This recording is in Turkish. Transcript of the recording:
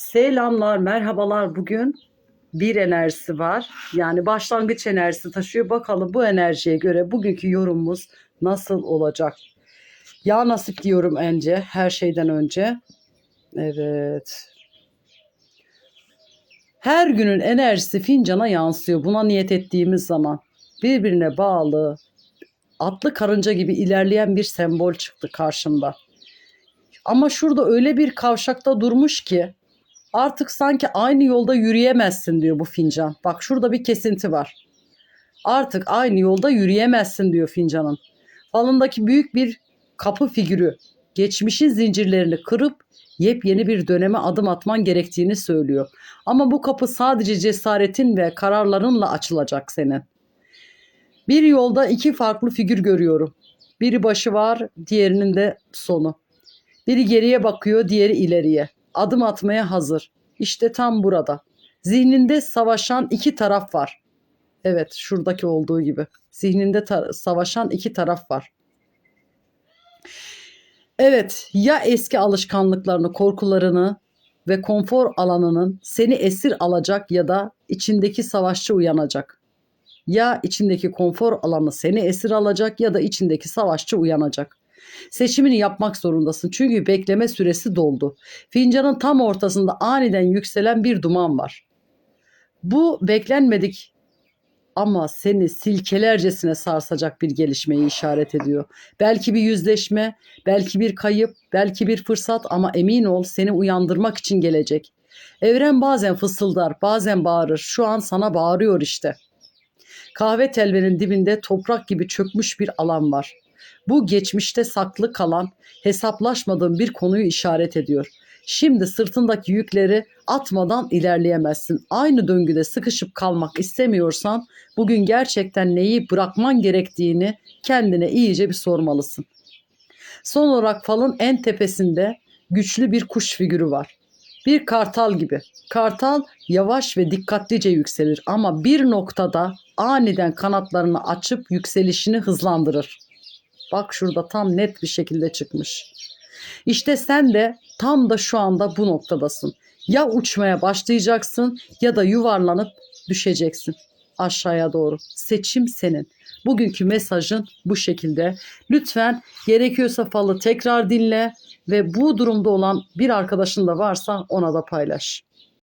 Selamlar, merhabalar. Bugün bir enerjisi var. Yani başlangıç enerjisi taşıyor. Bakalım bu enerjiye göre bugünkü yorumumuz nasıl olacak? Ya nasip diyorum önce, her şeyden önce. Evet. Her günün enerjisi fincana yansıyor. Buna niyet ettiğimiz zaman birbirine bağlı, atlı karınca gibi ilerleyen bir sembol çıktı karşımda. Ama şurada öyle bir kavşakta durmuş ki artık sanki aynı yolda yürüyemezsin diyor bu fincan. Bak şurada bir kesinti var. Artık aynı yolda yürüyemezsin diyor fincanın. Falındaki büyük bir kapı figürü geçmişin zincirlerini kırıp yepyeni bir döneme adım atman gerektiğini söylüyor. Ama bu kapı sadece cesaretin ve kararlarınla açılacak senin. Bir yolda iki farklı figür görüyorum. Biri başı var, diğerinin de sonu. Biri geriye bakıyor, diğeri ileriye. Adım atmaya hazır. İşte tam burada. Zihninde savaşan iki taraf var. Evet, şuradaki olduğu gibi. Zihninde savaşan iki taraf var. Evet, ya eski alışkanlıklarını, korkularını ve konfor alanının seni esir alacak ya da içindeki savaşçı uyanacak. Ya içindeki konfor alanı seni esir alacak ya da içindeki savaşçı uyanacak. Seçimini yapmak zorundasın çünkü bekleme süresi doldu. Fincanın tam ortasında aniden yükselen bir duman var. Bu beklenmedik ama seni silkelercesine sarsacak bir gelişmeyi işaret ediyor. Belki bir yüzleşme, belki bir kayıp, belki bir fırsat ama emin ol seni uyandırmak için gelecek. Evren bazen fısıldar, bazen bağırır. Şu an sana bağırıyor işte. Kahve telvenin dibinde toprak gibi çökmüş bir alan var. Bu geçmişte saklı kalan, hesaplaşmadığın bir konuyu işaret ediyor. Şimdi sırtındaki yükleri atmadan ilerleyemezsin. Aynı döngüde sıkışıp kalmak istemiyorsan bugün gerçekten neyi bırakman gerektiğini kendine iyice bir sormalısın. Son olarak falın en tepesinde güçlü bir kuş figürü var. Bir kartal gibi. Kartal yavaş ve dikkatlice yükselir ama bir noktada aniden kanatlarını açıp yükselişini hızlandırır. Bak şurada tam net bir şekilde çıkmış. İşte sen de tam da şu anda bu noktadasın. Ya uçmaya başlayacaksın ya da yuvarlanıp düşeceksin aşağıya doğru. Seçim senin. Bugünkü mesajın bu şekilde. Lütfen gerekiyorsa falı tekrar dinle ve bu durumda olan bir arkadaşın da varsa ona da paylaş.